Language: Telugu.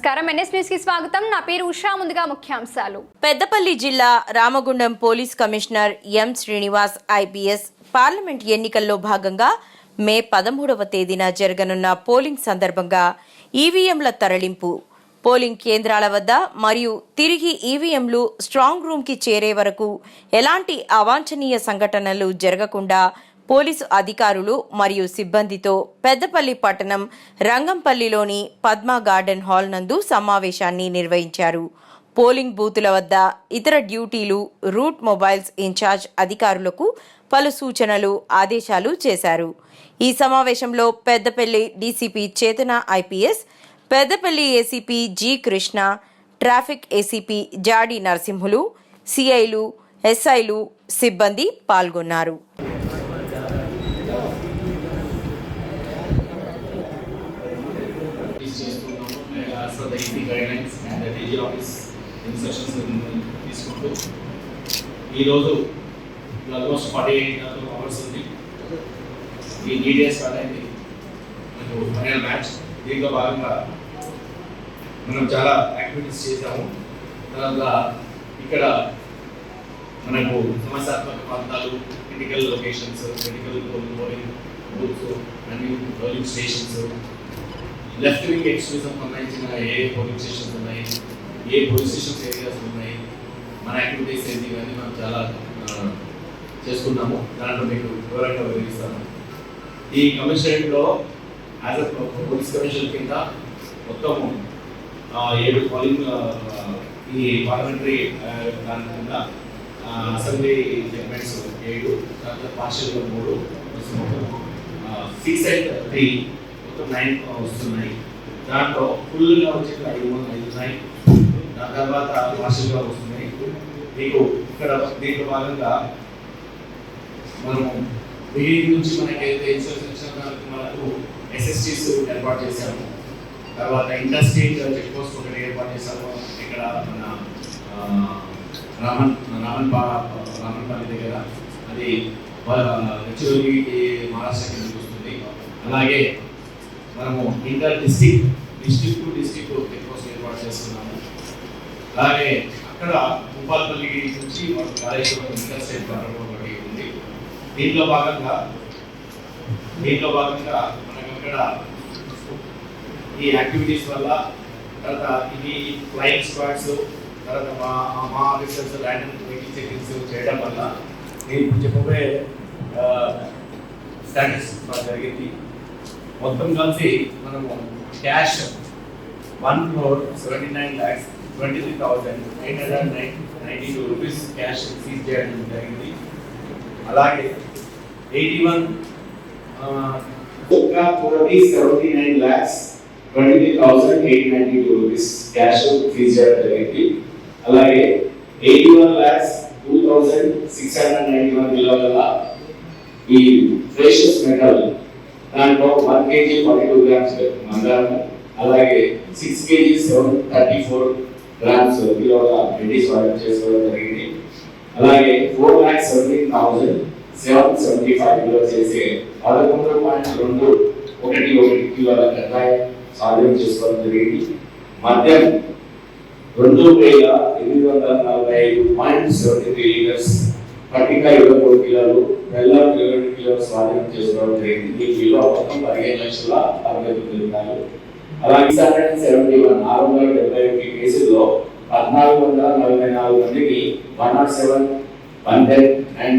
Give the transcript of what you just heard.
నమస్కారం. ఎన్ఎస్ స్వాగతం. నా పేరు ఉషా. ముందుగా ముఖ్యాంశాలు. పెద్దపల్లి జిల్లా Ramagundam police commissioner M Srinivas IPS parliament ఎన్నికల్లో భాగంగా మే పదమూడవ తేదీన జరగనున్న పోలింగ్ సందర్భంగా ఈవీఎంల తరలింపు. పోలింగ్ కేంద్రాల వద్ద మరియు తిరిగి ఈవీఎంలు స్ట్రాంగ్ రూమ్కి చేరే వరకు ఎలాంటి అవాంఛనీయ సంఘటనలు జరగకుండా పోలీసు అధికారులు మరియు సిబ్బందితో పెద్దపల్లి పట్టణం రంగంపల్లిలోని పద్మా గార్డెన్ హాల్ నందు సమావేశాన్ని నిర్వహించారు. పోలింగ్ బూతుల వద్ద ఇతర డ్యూటీలు రూట్ మొబైల్స్ ఇన్ఛార్జ్ అధికారులకు పలు సూచనలు ఆదేశాలు చేశారు. ఈ సమావేశంలో Peddapalli DCP Chethana IPS Peddapalli ACP G Krishna traffic ACP Jadi Narasimhulu సిఐలు ఎస్ఐలు సిబ్బంది పాల్గొన్నారు. చేస్తున్నాము. As per the EC guidelines and DG office instructions తీసుకుంటూ ఈరోజు ఆల్మోస్ట్ ఫార్టీ ఎయిట్ అవర్స్ ఉంది. ఈ నీడియా స్టార్ట్ అయింది మనకు ఫైనల్ మ్యాచ్ దీంట్లో భాగంగా మనం చాలా యాక్టివిటీస్ చేసాము తర్వాత ఇక్కడ మనకు సమస్యాత్మక ప్రాంతాలు critical locations critical polling booths అన్ని polling stations left wing extremism సంబంధించిన ఏ పోలింగ్ స్టేషన్స్ ఉన్నాయి ఏ పోలీస్ స్టేషన్స్ ఏరియాస్ ఉన్నాయి. మన యాక్టివిటీస్ ఏంటి ఇవన్నీ మనం చాలా చేసుకున్నాము దాంట్లో మీకు వివరంగా వివరిస్తాను. ఈ కమిషనరేట్లో యాజ్ అ పోలీస్ కమిషన్ కింద మొత్తం ఏడు పోలింగ్ ఈ పార్లమెంటరీ దాని కింద అసెంబ్లీ సెగ్మెంట్స్ ఏడు తర్వాత పార్షియల్ మూడు మొత్తం సిక్స్ త్రీ నైన్ వస్తున్నాయి. దాంట్లో ఫుల్గా వచ్చేది ఐదు వందల ఐదు ఉన్నాయి. దాని తర్వాత మాస్టర్గా వస్తున్నాయి. మీకు ఇక్కడ దీంట్లో భాగంగా మనము బిగినింగ్ నుంచి మనకి ఇన్సూరెన్స్ మనకు ఎస్ఎస్టీస్ ఏర్పాటు చేశాము. తర్వాత ఇండస్ట్రీ చెక్ పోస్ట్ ఒకటి ఏర్పాటు చేశాము. ఇక్కడ మన రామన్ రామన్ రామన్ పల్లి దగ్గర. అది హెచ్ఓడి మహారాష్ట్ర వస్తుంది. అలాగే మనము inter district district to district check ఏర్పాటు చేస్తున్నాము. అలాగే అక్కడ భూపాల్పల్లి నుంచి మనకు కాళేశ్వరం ఇంటర్ స్టేట్ ప్రారంభం ఉంది. దీంట్లో భాగంగా దీంట్లో భాగంగా మనకు అక్కడ ఈ యాక్టివిటీస్ వల్ల తర్వాత ఇవి ఫ్లయింగ్ స్క్వాడ్స్ తర్వాత మా మా ఆఫీసర్స్ ల్యాండ్ వెహికల్ చెకింగ్స్ చేయడం వల్ల నేను చెప్పబోయే చెప్పబోయే స్టాటిస్టిక్స్ జరిగింది. మొత్తం కలిసి మనము cash one crore seventy nine lakhs twenty three thousand eight hundred nine ninety two rupees cash seize చేయడం జరిగింది. అలాగే ఎయిటీ వన్ ఒక కోటి seventy nine lakhs twenty three thousand eight ninety two rupees cash seize చేయడం జరిగింది. అలాగే eighty one lakhs two thousand six hundred ninety one కిలోల ఈ ప్రేషియస్ మెటల్ దాంట్లో one KG forty two grams మందారము అలాగే six KG seven thirty four grams కిలోల బ్రిటిష్ స్వాగతం చేసుకోవడం జరిగింది. అలాగే four lakh seventeen thousand seven seventy five kilo చేసే పదకొండు పాయింట్ రెండు ఒకటి ఒకటి కిలోల గంజాయి సాధ్యం చేసుకోవడం జరిగింది. మద్యం రెండు వేల ఎనిమిది వందల నలభై ఐదు పాయింట్ సెవెంటీ త్రీ లీటర్స్ పట్టిక ఇరవై మూడు కిలోలు బెల్లం ఇరవై రెండు కిలోలు స్వాధీనం చేసుకోవడం జరిగింది. ఈ విలువ మొత్తం పదిహేను లక్షల అరవై తొమ్మిది రూపాయలు అలాగే సెవెంటీ వన్ ఆరు వందల డెబ్బై ఒకటి కేసుల్లో పద్నాలుగు వందల నలభై నాలుగు మందికి one nought seven one ten and